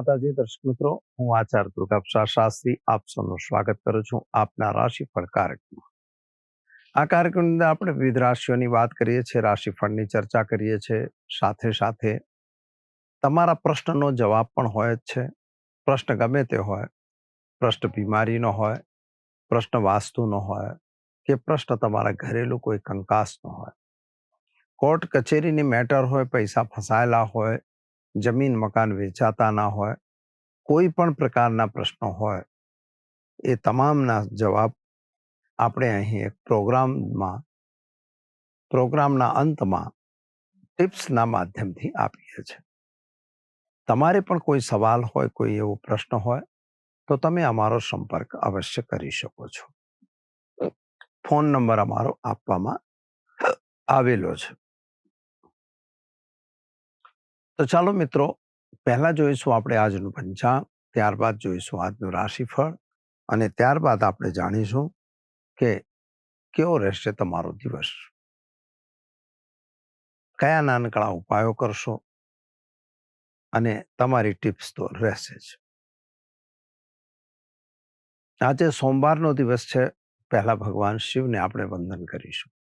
માતાજી, દર્શક મિત્રો, હું આચાર્ય દુર્ગાપ્સા શાસ્ત્રી આપ સૌનું સ્વાગત કરું છું આપના રાશિફળ કાર્યક્રમમાં. આ કાર્યક્રમની અંદર આપણે વિવિધ રાશિઓની વાત કરીએ છીએ, રાશિફળની ચર્ચા કરીએ છીએ, સાથે સાથે તમારા પ્રશ્નનો જવાબ પણ હોય જ છે. પ્રશ્ન ગમે તે હોય, પ્રશ્ન બીમારીનો હોય, પ્રશ્ન વાસ્તુનો હોય કે પ્રશ્ન તમારા ઘરેલું કોઈ કંકાસનો હોય. કોર્ટ કચેરીની મેટર હોય, પૈસા ફસાયેલા હોય જમીન, મકાન વેચાતા ના હોય, કોઈ પણ પ્રકારના પ્રશ્નો હોય, એ તમામના જવાબ આપણે અહીં એક પ્રોગ્રામમાં, પ્રોગ્રામના અંતમાં ટિપ્સના માધ્યમથી આપીએ છીએ. તમારે પણ કોઈ સવાલ હોય, કોઈ એવો પ્રશ્ન હોય, તો તમે અમારો સંપર્ક અવશ્ય કરી શકો છો. ફોન નંબર અમારો આપવામાં આવેલો છે. તો ચાલો મિત્રો, પહેલા જોઈશું આપણે આજનું પંચાંગ, ત્યારબાદ જોઈશું આજનું રાશિફળ અને ત્યારબાદ આપણે જાણીશું કે કેવો રહેશે તમારો દિવસ. કયા નાનકડા ઉપાયો કરશો? અને તમારી ટિપ્સ તો રહેશે જ. આજે સોમવારનો દિવસ છે. પહેલા ભગવાન શિવને આપણે વંદન કરીશું.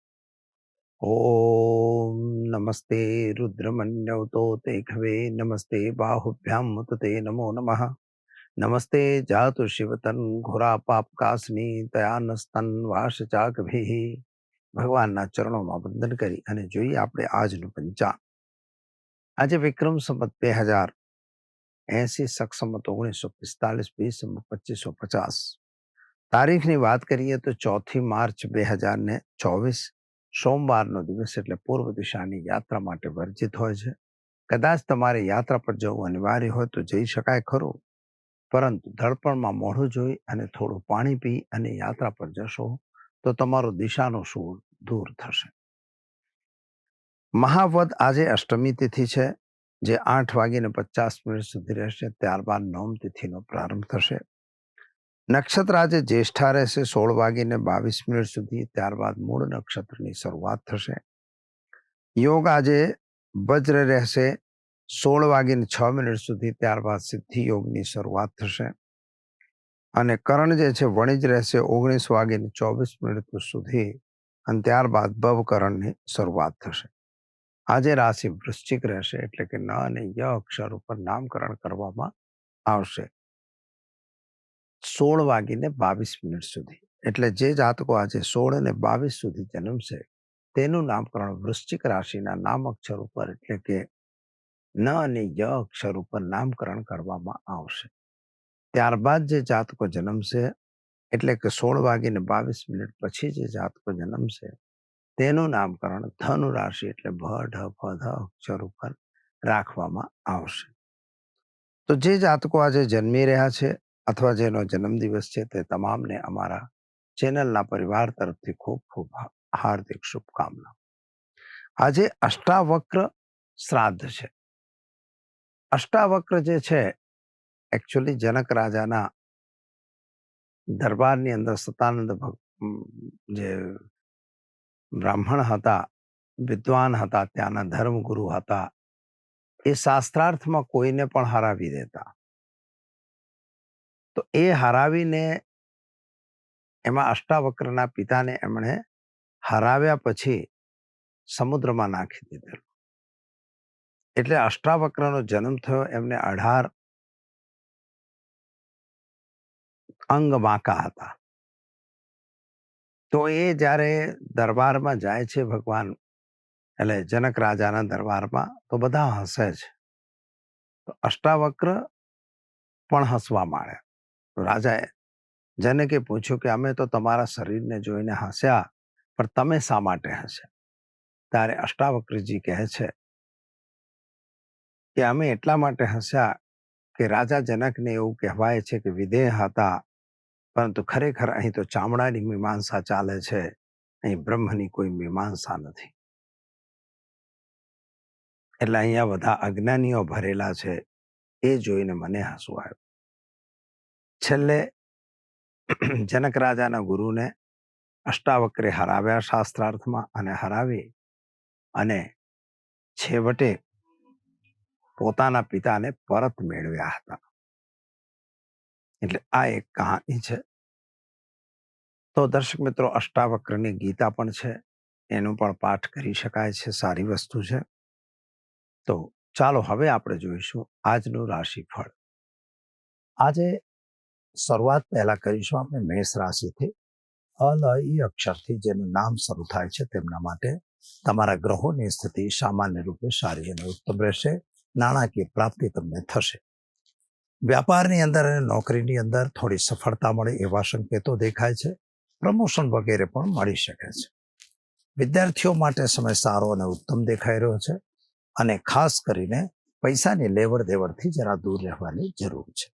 ઓમ નમસ્તે રુદ્રમન્યવતો તે ખવે નમસ્તે બાહુભ્યામ મુતતે નમો નમઃ નમસ્તે જાતુ શિવતન ઘોરા પાપ કાસની તયાનસ્તન વાસ ચાકભી ભગવાનના ચરણોમાં વંદન કરી અને જોઈએ આપણે આજનું પંચાંગ આજે વિક્રમ સંમત બે હજાર એસી સક્ષમત ઓગણીસો પિસ્તાલીસ વીસ પચીસો પચાસ તારીખની વાત કરીએ તો ચોથી માર્ચ બે હજાર ને ચોવીસ સોમવારનો દિવસ એટલે પૂર્વ દિશાની યાત્રા માટે વર્જિત હોય છે. કદાચ તમારે યાત્રા પર જવું અનિવાર્ય હોય તો જઈ શકાય ખરું. પરંતુ ધડપણમાં મોઢું જોઈ અને થોડું પાણી પી અને યાત્રા પર જશો તો તમારો દિશાનો સૂર દૂર થશે. મહાવદ આજે અષ્ટમી તિથિ છે. જે આઠ વાગીને પચાસ મિનિટ સુધી રહેશે. ત્યારબાદ નવમ તિથિનો પ્રારંભ થશે. નક્ષત્ર આજે જ્યેષ્ઠા રહેશે સોળ વાગીને બાવીસ મિનિટ સુધી, ત્યારબાદ મૂળ નક્ષત્રની શરૂઆત થશે. યોગ આજે વજ્ર રહેશે સોળ વાગીને છ મિનિટ સુધી, ત્યારબાદ સિદ્ધિ યોગની શરૂઆત થશે. અને કરણ જે છે વણિજ રહેશે ઓગણીસ વાગીને ચોવીસ મિનિટ સુધી, અને ત્યારબાદ ભવકરણની શરૂઆત થશે. આજે રાશિ વૃશ્ચિક રહેશે, એટલે કે ન અને ય અક્ષર ઉપર નામકરણ કરવામાં આવશે. સોળ વાગીને બાવીસ મિનિટ સુધી. એટલે જે જાતકો આજે સોળ અને બાવીસ સુધી જન્મશે, તેનું નામકરણ વૃશ્ચિક રાશિના નામ અક્ષર ઉપર એટલે કે ન અને ય અક્ષર ઉપર નામકરણ કરવામાં આવશે. ત્યારબાદ જે જાતકો જન્મશે, એટલે કે સોળ વાગીને બાવીસ મિનિટ પછી જે જાતકો જન્મશે, તેનું નામકરણ ધનુ રાશિ એટલે ભ, ઢ, ફ, ધ અક્ષર ઉપર રાખવામાં આવશે. તો જે જાતકો આજે જન્મી રહ્યા છે અથવા જેનો જન્મદિવસ છે તે તમામને અમારા ચેનલના પરિવાર તરફથી ખૂબ ખૂબ હાર્દિક શુભકામના. આજે અષ્ટાવક્ર શ્રાદ્ધ છે. અષ્ટાવક્ર જે છે એકચ્યુઅલી જનક રાજાના દરબારની અંદર સતાનંદ જે બ્રાહ્મણ હતા, વિદ્વાન હતા, ત્યાંના ધર્મગુરુ હતા, એ શાસ્ત્રાર્થમાં કોઈને પણ હરાવી દેતા. તો એ હરાવીને એમાં અષ્ટાવક્રના પિતાને એમણે હરાવ્યા પછી સમુદ્રમાં નાખી દીધેલું. એટલે અષ્ટાવક્રનો જન્મ થયો એમને અઢાર અંગ વાંકા હતા. તો એ જ્યારે દરબારમાં જાય છે ભગવાન, એટલે જનક રાજાના દરબારમાં, તો બધા હસે છે તો અષ્ટાવક્ર પણ હસવા માંડ્યા રાજાએ જનકે પૂછ્યું કે, અમે તો તમારા શરીરને જોઈને હસ્યા, પણ તમે શા માટે હસ્યા? ત્યારે અષ્ટાવક્રજી કહે છે કે, અમે એટલા માટે હસ્યા કે રાજા જનકને એવું કહેવાય છે કે વિધેય હતા, પરંતુ ખરેખર અહીં તો ચામડાની મીમાંસા ચાલે છે. અહીં બ્રહ્મની કોઈ મીમાંસા નથી. એટલે અહીંયા બધા અજ્ઞાનીઓ ભરેલા છે, એ જોઈને મને હસવું આવ્યું. છેલ્લે જનક રાજાના ગુરુને અષ્ટાવક્રે હરાવ્યા શાસ્ત્રાર્થમાં અને હરાવી અને છેવટે પોતાના પિતાને પરત મેળવ્યા હતા. એટલે આ એક કહાની છે. તો દર્શક મિત્રો, અષ્ટાવક્રની ગીતા પણ છે. એનું પણ પાઠ કરી શકાય છે. સારી વસ્તુ છે. તો ચાલો હવે આપણે જોઈશું આજનું રાશિફળ. આજે શરૂઆત પહેલા કરીશું આપણે મેષ રાશિથી. અલ, ઈ અક્ષરથી જેનું નામ શરૂ થાય છે તેમના માટે તમારા ગ્રહોની સ્થિતિ સામાન્ય રૂપે સારી અને ઉત્તમ રહેશે. નાણાકીય પ્રાપ્તિ તમને થશે. વ્યાપારની અંદર અને નોકરીની અંદર થોડી સફળતા મળે એવા સંકેતો દેખાય છે. પ્રમોશન વગેરે પણ મળી શકે છે. વિદ્યાર્થીઓ માટે સમય સારો અને ઉત્તમ દેખાઈ રહ્યો છે અને ખાસ કરીને પૈસાની લેવડ દેવડથી જરા દૂર રહેવાની જરૂર છે.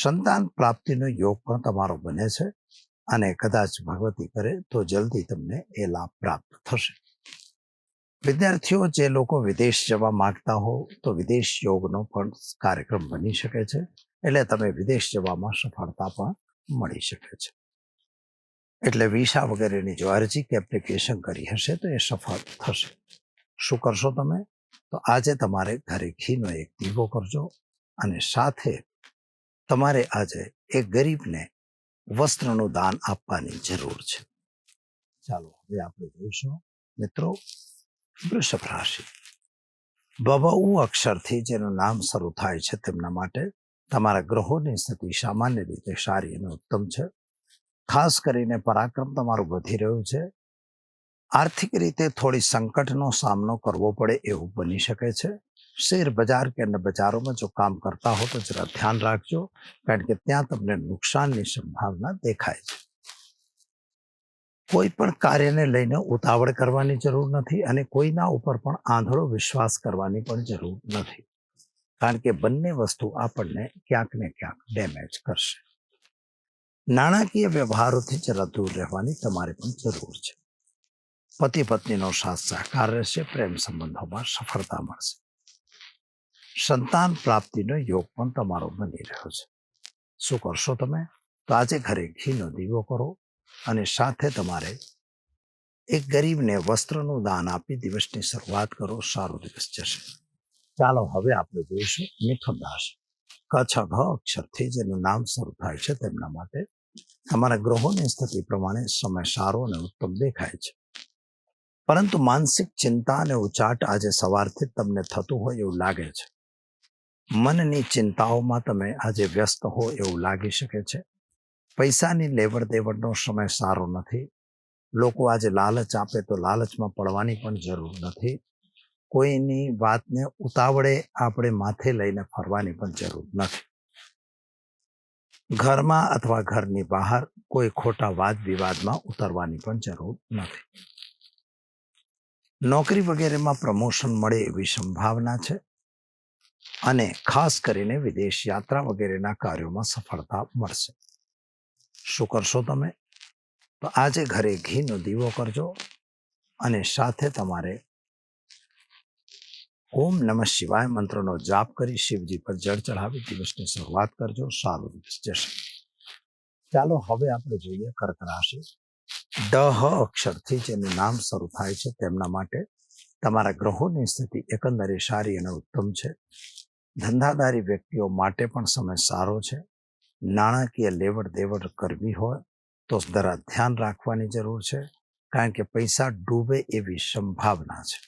સંતાન પ્રાપ્તિનો યોગ પણ તમારો બને છે અને કદાચ ભગવતી કરે તો જલ્દી તમને એ લાભ પ્રાપ્ત થશે. વિદ્યાર્થીઓ, જે લોકો વિદેશ જવા માંગતા હો તો વિદેશ યોગનો પણ કાર્યક્રમ બની શકે છે એટલે તમે વિદેશ જવામાં સફળતા પણ મળી શકે છે. એટલે વિસા વગેરેની જો અરજી કે એપ્લિકેશન કરી હશે તો એ સફળ થશે. શું કરશો તમે? તો આજે તમારે ઘરે ઘીનો એક દીવો કરજો અને સાથે તમારે આજે એ ગરીબને વસ્ત્રનું દાન આપવાની જરૂર છે. ચાલો, હવે આપણે જોઈશું. મિત્રો, વૃષભ રાશિ. બબઉ અક્ષરથી જેનું નામ શરૂ થાય છે તેમના માટે તમારા ગ્રહોની સ્થિતિ સામાન્ય રીતે સારી અને ઉત્તમ છે. ખાસ કરીને પરાક્રમ તમારું વધી રહ્યું છે. આર્થિક રીતે થોડી સંકટનો સામનો કરવો પડે એવું બની શકે છે. શેર બજાર કે અન્ય બજારોમાં જો કામ કરતા હો તો જરા ધ્યાન રાખજો, કારણ કે ત્યાં તમને નુકસાનની સંભાવના દેખાય છે. કોઈ પણ કાર્યને લઈને ઉતાવળ કરવાની જરૂર નથી અને કોઈના ઉપર પણ આંધળો વિશ્વાસ કરવાની પણ જરૂર નથી. કારણ કે બંને વસ્તુ આપણને ક્યાંક ને ક્યાંક ડેમેજ કરશે. નાણાકીય વ્યવહારોથી જરા દૂર રહેવાની તમારે પણ જરૂર છે. પતિ પત્નીનો સાથ સહકાર રહેશે, પ્રેમ સંબંધોમાં સફળતા મળશે. સંતાન પ્રાપ્તિનો યોગ પણ તમારો બની રહ્યો છે. શું કરશો તમે? તો આજે ઘરે ઘીનો દીવો કરો અને સાથે તમારે એક ગરીબને વસ્ત્રનું દાન આપી દિવસની શરૂઆત કરો. સારો દિવસ જશે. ચાલો હવે આપણે જોઈશું મિથુનદાસ કચ્છ ઘ અક્ષરથી જેનું નામ શરૂ થાય છે તેમના માટે તમારા ગ્રહોની સ્થિતિ પ્રમાણે સમય સારો અને ઉત્તમ દેખાય છે. પરંતુ માનસિક ચિંતા અને ઉચાટ આજે સવારથી તમને થતું હોય એવું લાગે છે. મનની ચિંતાઓમાં તમે આજે વ્યસ્ત હો એવું લાગી શકે છે. પૈસાની લેવડ દેવડનો સમય સારો નથી. લોકો આજે લાલચ આપે તો લાલચમાં પડવાની પણ જરૂર નથી. કોઈની વાતને ઉતાવળે આપણે માથે લઈને ફરવાની પણ જરૂર નથી. ઘરમાં અથવા ઘરની બહાર કોઈ ખોટા વાદ વિવાદમાં ઉતરવાની પણ જરૂર નથી. નોકરી વગેરેમાં પ્રમોશન મળે એવી સંભાવના છે. અને ખાસ કરીને વિદેશ યાત્રા વગેરેના કાર્યોમાં સફળતા મળશે. શું કરશો તમે? તો આજે ઘરે ઘીનો દીવો કરજો અને સાથે તમારે ઓમ નમઃ શિવાય મંત્રનો જાપ કરી શિવજી પર જળ ચઢાવી દિવસની શરૂઆત કરજો. સારો દિવસ જશે ચાલો હવે આપણે જોઈએ કર્ક રાશિ. ડહ અક્ષરથી જેનું નામ શરૂ થાય છે તેમના માટે તમારા ગ્રહોની સ્થિતિ એકંદરે સારી અને ઉત્તમ છે. ધંધાદારી વ્યક્તિઓ માટે પણ સમય સારો છે. નાણાકીય લેવડ દેવડ કરવી હોય તો જરા ધ્યાન રાખવાની જરૂર છે, કારણ કે પૈસા ડૂબે એવી સંભાવના છે.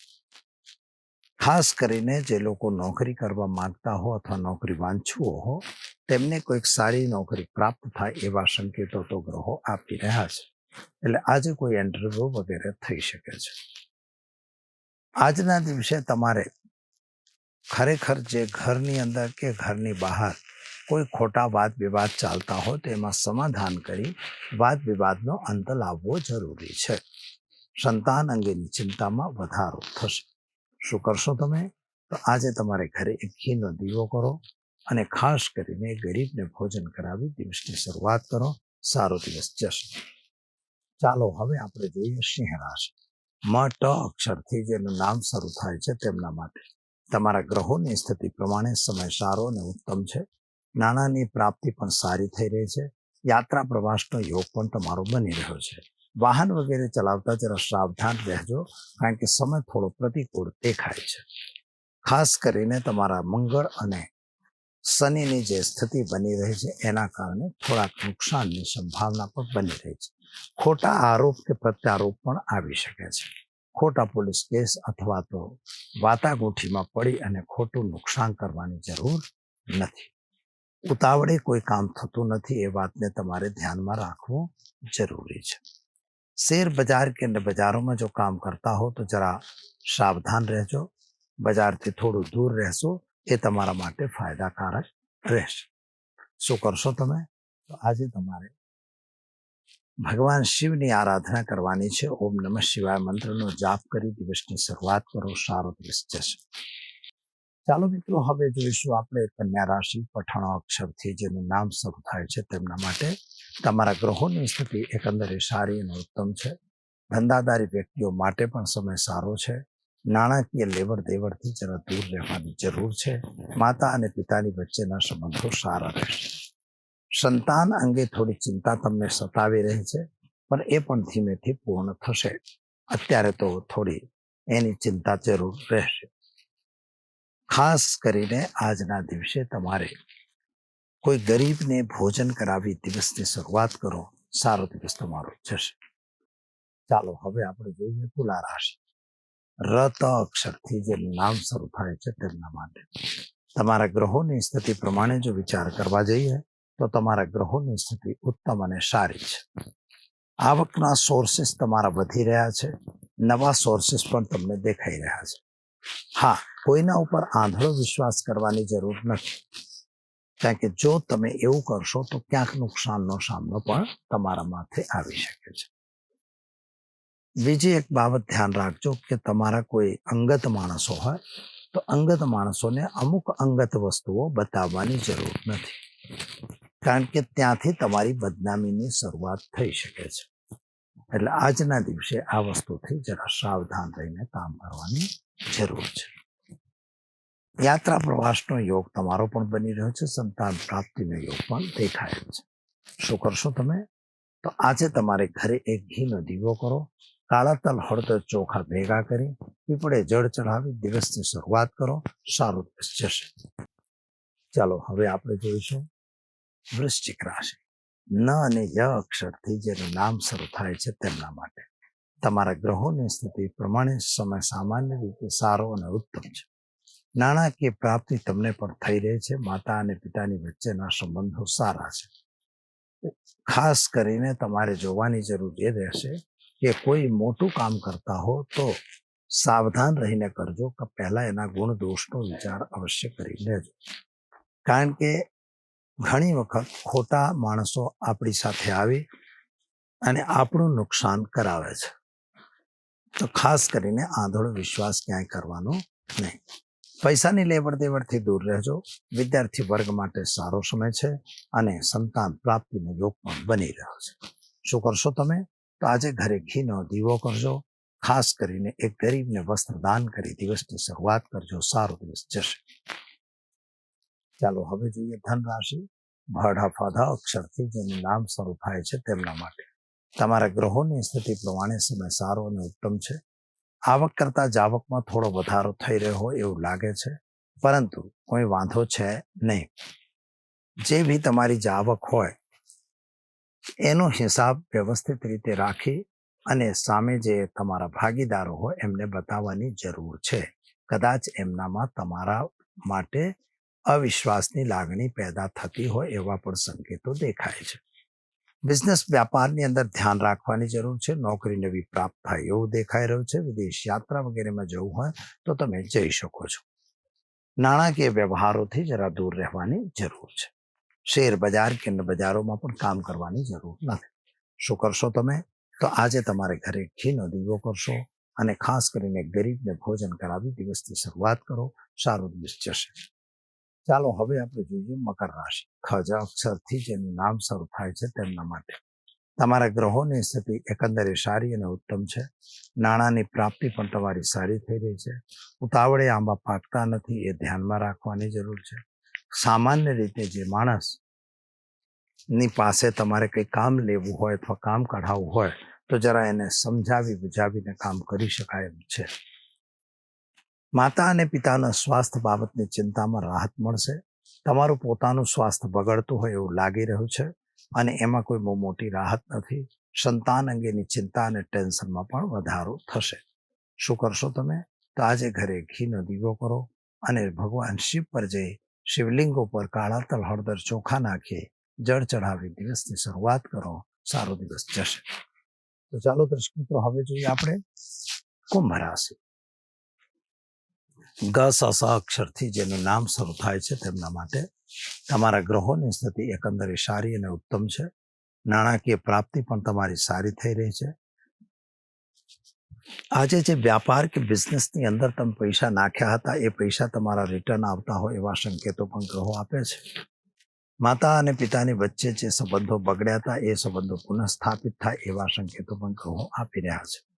ખાસ કરીને જે લોકો નોકરી કરવા માંગતા હો અથવા નોકરી વાંચવો હો, તેમને કોઈક સારી નોકરી પ્રાપ્ત થાય એવા સંકેતો તો ગ્રહો આપી રહ્યા છે. એટલે આજે કોઈ ઇન્ટરવ્યુ વગેરે થઈ શકે છે. આજના દિવસે તમારે ખરેખર જે ઘરની અંદર કે ઘરની બહાર કોઈ ખોટા વાદ વિવાદ ચાલતા હોય તો એમાં સમાધાન કરી વાદ વિવાદનો અંત લાવવો જરૂરી છે. સંતાન અંગેની ચિંતામાં વધારો થશે. શું કરશો તમે? તો આજે તમારે ઘરે એક ઘીનો દીવો કરો અને ખાસ કરીને ગરીબને ભોજન કરાવી દિવસની શરૂઆત કરો. સારો દિવસ જશે. ચાલો હવે આપણે જોઈએ સિંહ રાશિ મ ટ અક્ષરથી જેનું નામ શરૂ થાય છે તેમના માટે. તમારા ગ્રહોની સ્થિતિ પ્રમાણે સમય સારો અને ઉત્તમ છે. નાણાંની પ્રાપ્તિ પણ સારી થઈ રહી છે. યાત્રા પ્રવાસનો યોગ પણ તમારો બની રહ્યો છે. વાહન વગેરે ચલાવતા જરા સાવધાન રહેજો, કારણ કે સમય થોડો પ્રતિકૂળ દેખાય છે. ખાસ કરીને તમારા મંગળ અને શનિની જે સ્થિતિ બની રહી છે, એના કારણે થોડાક નુકસાનની સંભાવના પણ બની રહી છે. ખોટા આરોપ કે પ્રત્યારોપ પણ આવી શકે છે. ખોટા પોલીસ કેસ અથવા તો વાતાગોઠીમાં પડી અને ખોટું નુકસાન કરવાની જરૂર નથી. ઉતાવળે કોઈ કામ થતું નથી એ વાતને તમારે ધ્યાનમાં રાખવું જરૂરી છે. શેર બજાર કે બજારોમાં જો કામ કરતા હો તો જરા સાવધાન રહેજો. બજારથી થોડું દૂર રહેશો એ તમારા માટે ફાયદાકારક રહેશે. શું કરશો તમે? તો આજે તમારે ભગવાન શિવની આરાધના કરવાની છે. ઓમ નમઃ શિવાય મંત્રનો જાપ કરી દિવસની શરૂઆત કરો. સારો દિવસ. જશે ચાલો મિત્રો, હવે જોઈશું આપણે કન્યા રાશિ પઠાણો અક્ષરથી જેનું નામ શરૂ થાય છે તેમના માટે. તમારા ગ્રહોની સ્થિતિ એકંદરે સારી અને ઉત્તમ છે. ધંધાદારી વ્યક્તિઓ માટે પણ સમય સારો છે. નાણાકીય લેવડ દેવડથી જરા દૂર રહેવાની જરૂર છે. માતા અને પિતાની વચ્ચેના સંબંધો સારા રહેશે. સંતાન અંગે થોડી ચિંતા તમને સતાવી રહી છે, પણ એ પણ ધીમેથી પૂર્ણ થશે. અત્યારે તો થોડી એની ચિંતા જરૂર રહેશે. ખાસ કરીને આજના દિવસે તમારે કોઈ ગરીબને ભોજન કરાવી દિવસની શરૂઆત કરો, સારો દિવસ તમારો જશે. ચાલો, હવે આપણે જોઈએ તુલા રાશિ. રત અક્ષરથી જે નામ શરૂ થાય છે તેમના માટે. તમારા ગ્રહોની સ્થિતિ પ્રમાણે જો વિચાર કરવા જઈએ તો તમારા ગ્રહોની સ્થિતિ ઉત્તમ અને સારી છે. આવકના સોર્સિસ તમારા વધી રહ્યા છે. નવા સોર્સિસ પણ તમને દેખાઈ રહ્યા છે. હા, કોઈના ઉપર આંધળો વિશ્વાસ કરવાની જરૂર નથી. કારણ કે જો તમે એવું કરશો તો ક્યાંક નુકસાનનો સામનો પણ તમારા માથે આવી શકે છે. બીજી એક બાબત ધ્યાન રાખજો કે તમારા કોઈ અંગત માણસો હોય તો અંગત માણસોને અમુક અંગત વસ્તુઓ બતાવવાની જરૂર નથી. કારણ કે ત્યાંથી તમારી બદનામીની શરૂઆત થઈ શકે છે. એટલે આજના દિવસે આ વસ્તુથી જરા સાવધાન રહીને કામ કરવાની જરૂર છે. યાત્રા પ્રવાસનો યોગ તમારો પણ બની રહ્યો છે, સંતાન પ્રાપ્તિનો યોગ પણ દેખાય છે. શું કરશો તમે? તો આજે તમારે ઘરે એક ઘીનો દીવો કરો, કાળા તલ હળદર ચોખા ભેગા કરી, પીપળે જળ ચઢાવી દિવસની શરૂઆત કરો, સારું દિવસ જશે. ચાલો, હવે આપણે જોઈશું વૃશ્ચિક રાશિ. ન અને ય અક્ષરથી જેનું નામ શરૂ થાય છે તેમના માટે. તમારા ગ્રહોની સ્થિતિ પ્રમાણે સમય સામાન્ય રીતે સારો અને ઉત્તમ છે. નાણાકીય પ્રાપ્તિ તમને પણ થઈ રહી છે. માતા અને પિતાની વચ્ચેના સંબંધો સારા છે. ખાસ કરીને તમારે જોવાની જરૂર એ રહેશે કે કોઈ મોટું કામ કરતા હો તો સાવધાન રહીને કરજો કે પહેલા એના ગુણ દોષનો વિચાર અવશ્ય કરી લેજો. કારણ કે ઘણી વખત ખોટા માણસો આપણી સાથે આવી અને આપણું નુકસાન કરાવે છે. તો ખાસ કરીને આંધળો વિશ્વાસ ક્યાંય કરવાનો નહીં. પૈસાની લેવડ દેવડથી દૂર રહેજો. વિદ્યાર્થી વર્ગ માટે સારો સમય છે અને સંતાન પ્રાપ્તિનો યોગ પણ બની રહ્યો છે. શું કરશો તમે? તો આજે ઘરે ઘીનો દીવો કરજો. ખાસ કરીને એક ગરીબને વસ્ત્ર દાન કરી દિવસની શરૂઆત કરજો. સારો દિવસ જશે. ચાલો હવે જોઈએ ધન રાશિ ભાડા ફાધા અક્ષરથી જેનું નામ શરૂ થાય છે તેમના માટે. તમારા ગ્રહોની સ્થિતિ પ્રમાણે સમય સારો અને ઉત્તમ છે. આવક કરતા જાવકમાં થોડો વધારો થઈ રહ્યો હોય એવું લાગે છે. પરંતુ કોઈ વાંધો છે નહીં. જે બી તમારી જાવક હોય, એનો હિસાબ વ્યવસ્થિત રીતે રાખી અને સામે જે તમારા ભાગીદારો હોય એમને બતાવવાની જરૂર છે. કદાચ એમનામાં તમારા માટે અવિશ્વાસની લાગણી પેદા થતી હોય એવા પણ સંકેતો દેખાય છે. બિઝનેસ વ્યાપારની અંદર ધ્યાન રાખવાની જરૂર છે. નોકરી નવી પ્રાપ્ત થાય એવું દેખાઈ રહ્યું છે. વિદેશ યાત્રા વગેરેમાં જવું હોય તો તમે જઈ શકો છો. નાણાકીય વ્યવહારોથી જરા દૂર રહેવાની જરૂર છે. શેર બજાર કે બજારોમાં પણ કામ કરવાની જરૂર નથી. શું કરશો તમે? તો આજે તમારે ઘરે ઘીનો દીવો કરશો અને ખાસ કરીને ગરીબને ભોજન કરાવી દિવસની શરૂઆત કરો. સારો દિવસ જશે. ચાલો હવે આપણે જોઈએ મકર રાશિ. ખજ અક્ષરથી જેનું નામ શરૂ થાય છે તેમના માટે. તમારા ગ્રહોની સ્થિતિ એકંદરે સારી અને ઉત્તમ છે. નાણાંની પ્રાપ્તિ પણ તમારી સારી થઈ રહી છે. ઉતાવળે આંબા પાકતા નથી એ ધ્યાનમાં રાખવાની જરૂર છે. સામાન્ય રીતે જે માણસની પાસે તમારે કંઈ કામ લેવું હોય અથવા કામ કઢાવવું હોય તો જરા એને સમજાવી બુજાવીને કામ કરી શકાય એમ છે. માતા અને પિતાના સ્વાસ્થ્ય બાબતની ચિંતામાં રાહત મળશે. તમારું પોતાનું સ્વાસ્થ્ય બગડતું હોય એવું લાગી રહ્યું છે અને એમાં કોઈ બહુ મોટી રાહત નથી. સંતાન અંગેની ચિંતા અને ટેન્શનમાં પણ વધારો થશે. શું કરશો તમે? તો આજે ઘરે ઘીનો દીવો કરો અને ભગવાન શિવ પર જઈ શિવલિંગો પર કાળા તલ, હળદર ચોખા નાખી જળ ચઢાવી દિવસની શરૂઆત કરો. સારો દિવસ જશે. તો ચાલો દર્શક મિત્રો, હવે જોઈએ આપણે કુંભ રાશિ. ગ સ સ અક્ષરથી જેનું નામ શરૂ થાય છે તેમના માટે તમારા ગ્રહોની સ્થિતિ એકંદરે સારી અને ઉત્તમ છે. નાણાકીય પ્રાપ્તિ પણ તમારી સારી થઈ રહી છે. આજે જે વ્યાપાર કે બિઝનેસની અંદર તમે પૈસા નાખ્યા હતા એ પૈસા તમારા રિટર્ન આવતા હોય એવા સંકેતો પણ ગ્રહો આપે છે. માતા અને પિતાની વચ્ચે જે સંબંધો બગડ્યા હતા એ સંબંધો પુનઃસ્થાપિત થાય એવા સંકેતો પણ ગ્રહો આપી રહ્યા છે.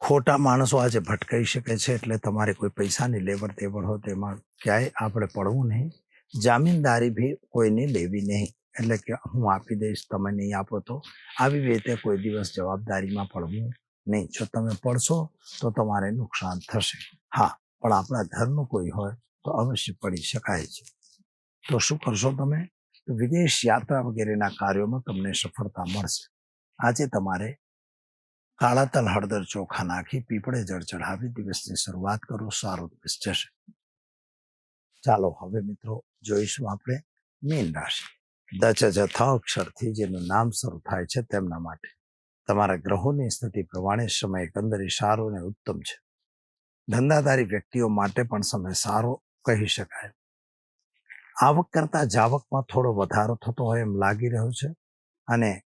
ખોટા માણસો આજે ભટકાઈ શકે છે એટલે તમારે કોઈ પૈસાની લેવડ દેવડ હોય તેમાં ક્યાંય આપણે પડવું નહીં. જામીનદારી બી કોઈને લેવી નહીં. એટલે કે હું આપી દઈશ, તમે નહીં આપો તો આવી રીતે કોઈ દિવસ જવાબદારીમાં પડવું નહીં. જો તમે પડશો તો તમારે નુકસાન થશે. હા, પણ આપણા ઘરનું કોઈ હોય તો અવશ્ય પડી શકાય છે. તો શું કરશો તમે? વિદેશ યાત્રા વગેરેના કાર્યોમાં તમને સફળતા મળશે. આજે તમારે કાળા તલ હળદર ચોખા નાખી પીપળે જળ ચઢાવી દિવસની શરૂઆત કરો સારો દિવસ. જશે ચાલો હવે મિત્રો જોઈશું આપણે મીન રાશિ. દચ જથ અક્ષરથી જેનું નામ શરૂ થાય છે તેમના માટે. તમારા ગ્રહોની સ્થિતિ પ્રમાણે સમય એકંદરે સારો અને ઉત્તમ છે. ધંધાદારી વ્યક્તિઓ માટે પણ સમય સારો કહી શકાય. આવક કરતા જાવકમાં થોડો વધારો થતો હોય એમ લાગી રહ્યો છે અને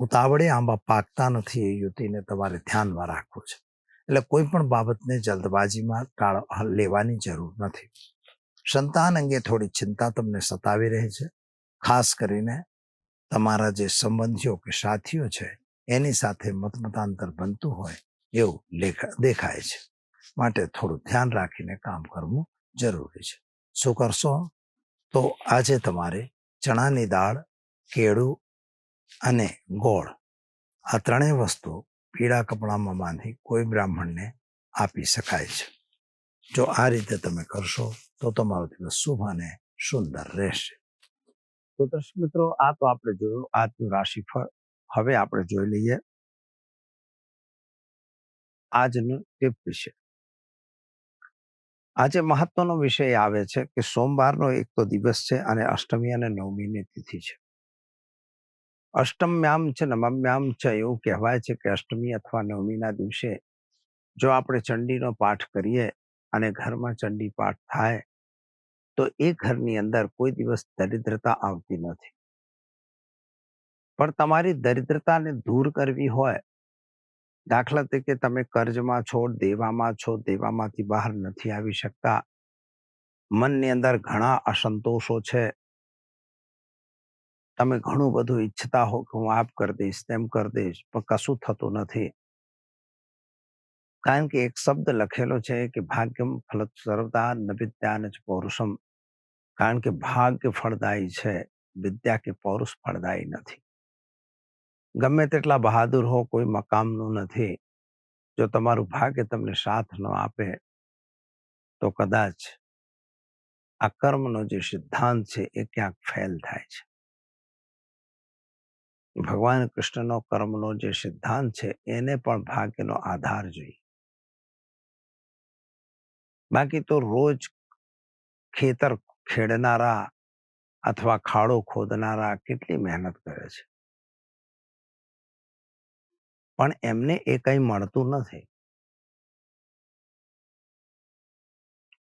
ઉતાવળે આંબા પાકતા નથી એ યુતિને તમારે ધ્યાનમાં રાખવું છે. એટલે કોઈ પણ બાબતને જલ્દબાજીમાં ટાળ લેવાની જરૂર નથી. સંતાન અંગે થોડી ચિંતા તમને સતાવી રહી છે. ખાસ કરીને તમારા જે સંબંધીઓ કે સાથીઓ છે, એની સાથે મતમતાંતર બનતું હોય એવું દેખાય છે. માટે થોડું ધ્યાન રાખીને કામ કરવું જરૂરી છે. શું કરશો? તો આજે તમારે ચણાની દાળ, કેળું અને ગોળ. આ ત્રણેય વસ્તુ પીળા કપડામાં બાંધી કોઈ બ્રાહ્મણને આપી શકાય છે. જો આ રીતે તમે કરશો, તો તમારો દિવસ શુભ અને સુંદર રહેશે. તો દર્શક મિત્રો, આ તો આપણે જોયું આજનું રાશિફળ. હવે આપણે જોઈ લઈએ આજનું ટીપ વિશે. આજે મહત્વનો વિષય આવે છે કે સોમવારનો એક તો દિવસ છે અને અષ્ટમી અને નવમીની તિથિ છે. અષ્ટમ્યામ છે નમમ્યામ છે, એવું કહેવાય છે કે અષ્ટમી અથવા નવમીના દિવસે જો આપણે ચંડીનો પાઠ કરીએ અને ઘરમાં ચંડી પાઠ થાય, તો એ ઘરની અંદર કોઈ દિવસ દરિદ્રતા આવતી નથી. પણ તમારી દરિદ્રતાને દૂર કરવી હોય, દાખલા તરીકે તમે કર્જમાં છો, દેવામાં છો, દેવામાંથી બહાર નથી આવી શકતા, મનની અંદર ઘણા અસંતોષો છે તમે ઘણું બધું ઈચ્છતા હો કે હું આપ કરી દઈશ, તેમ કરી દઈશ, પણ કશું થતું નથી. કારણ કે એક શબ્દ લખેલો છે કે ભાગ્યમ ફલત સર્વતા ન જ પૌરુષમ. કારણ કે ભાગ્ય ફળદાયી છે, વિદ્યા કે પૌરુષ ફળદાયી નથી. ગમે તેટલા બહાદુર હો, કોઈ મકામનું નથી. જો તમારું ભાગ્ય તમને સાથ ન આપે, તો કદાચ આ કર્મનો જે સિદ્ધાંત છે, એ ક્યાંક ફેલ થાય છે. ભગવાન કૃષ્ણનો કર્મનો જે સિદ્ધાંત છે, એને પણ ભાગ્યનો આધાર જોઈએ. બાકી તો રોજ ખેતર ખેડનારા અથવા ખાડો ખોદનારા કેટલી મહેનત કરે છે. પણ એમને એ કંઈ મળતું નથી.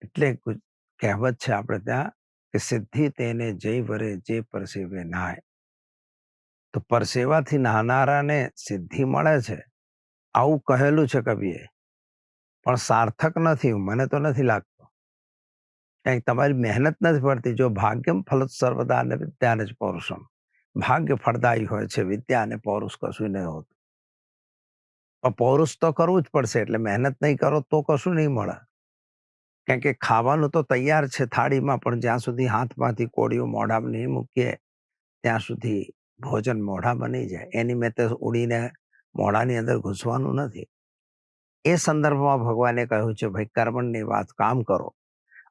એટલે કહેવત છે આપણે ત્યાં કે સિદ્ધિ તેને જય વરે જે પરસેવે નાય. તો પરસેવાથી નાનારાને સિદ્ધિ મળે છે. આવું કહેલું છે કવિએ. પણ સાર્થક નથી, મને તો નથી લાગતો. કંઈક તમારી મહેનત નથી પડતી. જો ભાગ્યમ ફલત સર્વદા અને વિદ્યાને જ પૌરુષમ. ભાગ્ય ફળદાયી હોય છે વિદ્યા અને પૌરુષ કશું નહીં હોતું. પણ પૌરુષ તો કરવું જ પડશે, એટલે મહેનત નહીં કરો તો કશું નહીં મળે. કારણ કે ખાવાનું તો તૈયાર છે થાળીમાં, પણ જ્યાં સુધી હાથમાંથી કોળીઓ મોઢામાં નહીં મૂકીએ, ત્યાં સુધી ભોજન મોઢા બની જાય. એની મેં તે ઉડીને મોઢાની અંદર ઘૂસવાનું નથી. એ સંદર્ભમાં ભગવાને કહ્યું છે, ભાઈ કર્મની વાત કામ કરો.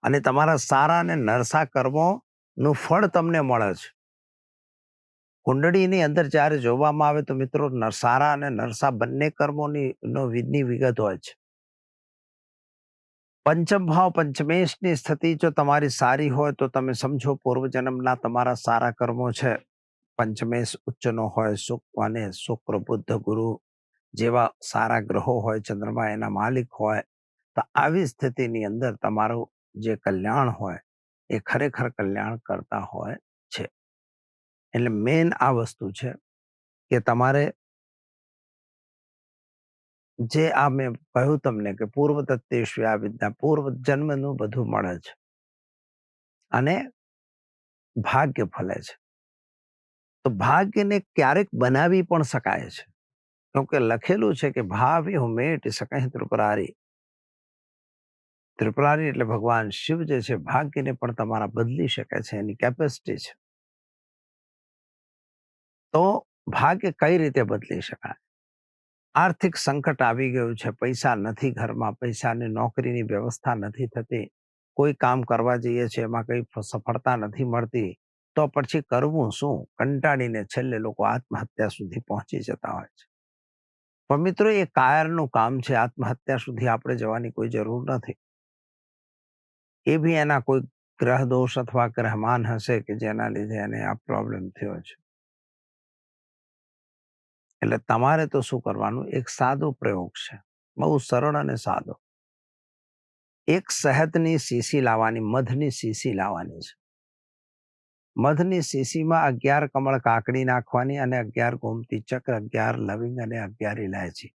અને તમારા સારા અને નરસા કર્મોનું ફળ તમને મળે છે. કુંડળીની અંદર જ્યારે જોવામાં આવે તો મિત્રો નરસારા અને નરસા બંને કર્મોની નો વિધની વિગત હોય છે. પંચમ ભાવ પંચમેશની સ્થિતિ જો તમારી સારી હોય તો તમે સમજો, પૂર્વજન્મના તમારા સારા કર્મો છે. પંચમેશ ઉચ્ચનો હોય શુક્ર અને શુક્ર બુદ્ધ ગુરુ જેવા સારા ગ્રહો હોય, ચંદ્રમા એના માલિક હોય, તો આવી સ્થિતિની અંદર તમારું જે કલ્યાણ હોય, એ ખરેખર કલ્યાણ કરતા હોય છે. એટલે મેન આ વસ્તુ છે કે તમારે જે આ મેં કહ્યું તમને કે પૂર્વ તત્વેશ્વી આ વિદ્યા, પૂર્વ જન્મનું બધું મળે છે અને ભાગ્ય ફલે છે. તો ભાગ્યને ક્યારેક બનાવી પણ શકાય છે. કેમકે લખેલું છે કે ભાવી હું મેટ શકાય ત્રિપુરારી. ત્રિપુરારી એટલે ભગવાન શિવ જે છે, ભાગ્યને પણ તમારા બદલી શકે છે, એની કેપેસિટી છે. તો ભાગ્ય કઈ રીતે બદલી શકાય? આર્થિક સંકટ આવી ગયું છે, પૈસા નથી ઘરમાં, પૈસાની નોકરીની વ્યવસ્થા નથી થતી, કોઈ કામ કરવા જઈએ છીએ, એમાં કઈ ફ- સફળતા નથી મળતી તો પછી કરવું શું? કંટાળીને છેલ્લે લોકો આત્મહત્યા સુધી પહોંચી જતા હોય છે. પણ મિત્રો, એ કાયરનું કામ છે. આત્મહત્યા સુધી આપણે જવાની કોઈ જરૂર નથી. એ બી એના કોઈ ગ્રહ દોષ અથવા ગ્રહમાન હશે કે જેના લીધે એને આ પ્રોબ્લેમ થયો છે. એટલે તમારે તો શું કરવાનું? એક સાદો પ્રયોગ છે. બહુ સરળ અને સાદો. એક શહેદની શીશી લાવવાની, મધની શીશી લાવવાની છે. મધની શીશીમાં અગિયાર કમળ કાકડી નાખવાની અને અગિયાર ગોમતી ચક્ર, અગિયાર લવિંગ અને અગિયાર ઇલાયચી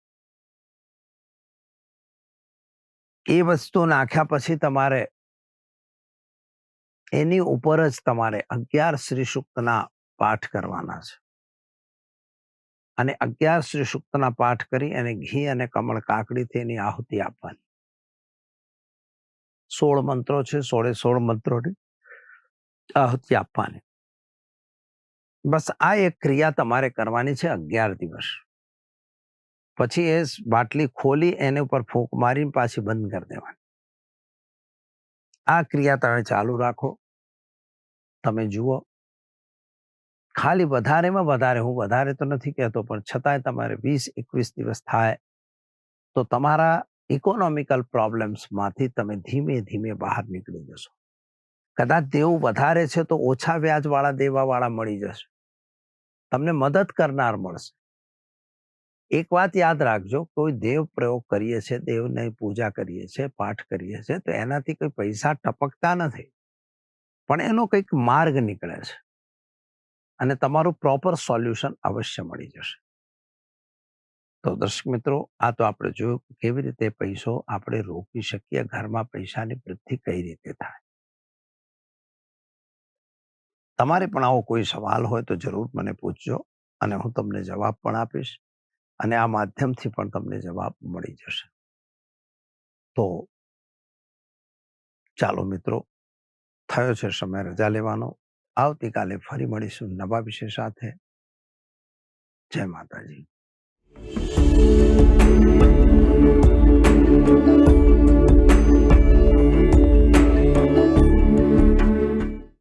એ વસ્તુ નાખ્યા પછી તમારે એની ઉપર જ તમારે અગિયાર શ્રી સૂક્તના પાઠ કરવાના છે. અને અગિયાર શ્રી સૂક્તના પાઠ કરી અને ઘી અને કમળ કાકડીથી એની આહુતિ આપવાની. સોળ મંત્રો છે, સોળે સોળ મંત્રોની. આહુતિ આપવાની. બસ આ એક ક્રિયા તમારે કરવાની છે અગિયાર દિવસ. પછી એ બાટલી ખોલી એને ઉપર ફૂંક મારીને પાછી બંધ કરી દેવાની. આ ક્રિયા તમે ચાલુ રાખો. તમે જુઓ. ખાલી વધારેમાં વધારે, હું વધારે તો નથી કહેતો, પણ છતાંય તમારે વીસ એકવીસ દિવસ થાય, તો તમારા ઇકોનોમિકલ પ્રોબ્લેમ્સમાંથી તમે ધીમે ધીમે બહાર નીકળી જશો. કદાચ દેવું વધારે છે તો ઓછા વ્યાજવાળા દેવાવાળા મળી જશે. તમને મદદ કરનાર મળશે. એક વાત યાદ રાખજો, કોઈ દેવ પ્રયોગ કરીએ છીએ દેવની પૂજા કરીએ છીએ પાઠ કરીએ છીએ તો એનાથી કોઈ પૈસા ટપકતા નથી. પણ એનો કંઈક માર્ગ નીકળે છે. અને તમારું પ્રોપર સોલ્યુશન અવશ્ય મળી જશે. તો દર્શક મિત્રો, આ તો આપણે જોયું કેવી રીતે પૈસો આપણે રોકી શકીએ, ઘરમાં પૈસાની વૃદ્ધિ કઈ રીતે થાય. તમારે પણ આવો કોઈ સવાલ હોય તો જરૂર મને પૂછજો અને હું તમને જવાબ પણ આપીશ અને આ માધ્યમથી પણ તમને જવાબ મળી જશે. તો ચાલો મિત્રો, થયો છે સમય રજા લેવાનો. આવતીકાલે ફરી મળીશું નવા વિષય સાથે. જય માતાજી.